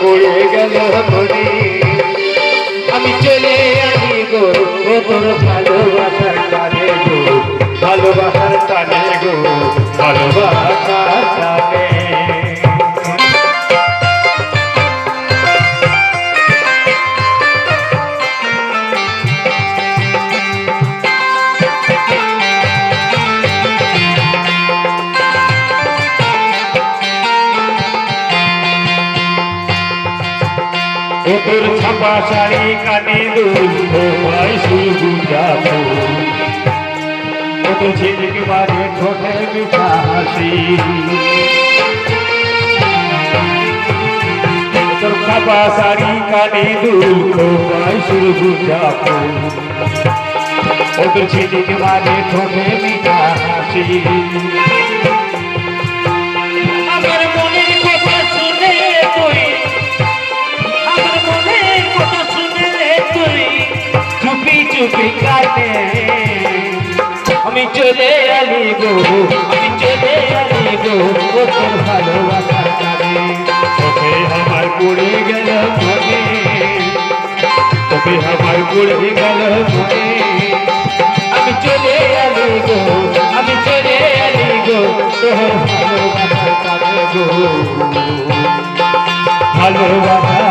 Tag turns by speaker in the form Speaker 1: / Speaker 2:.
Speaker 1: পড়ে গেল মনে। আমি চলে আনি গো, ও তোর ভালোবাসার টানে গো, ভালোবাসার টানে গো, ভালোবাসার তোর ছাপা শাড়ি কানে দুল শুধু যাব। তোর ঝিলিক বাজে ঠোঁটে মিঠা হাসি তোর ছাপা শাড়ি কানে দুল শুধু যাব। তোর ঝিলিক বাজে ঠোঁটে মিঠা হাসি চুপি কাটে আমি চলে আলি গো আমি চলে আলি গো তোর ভালোবাসার টানে তোকে আমার পড়ে গেল মনে তোকে আমার পড়ে গেল মনে। আমি চলে আলি গো আমি চলে আলি গো তোর ভালোবাসার টানে গো। ভালোবাসার টানে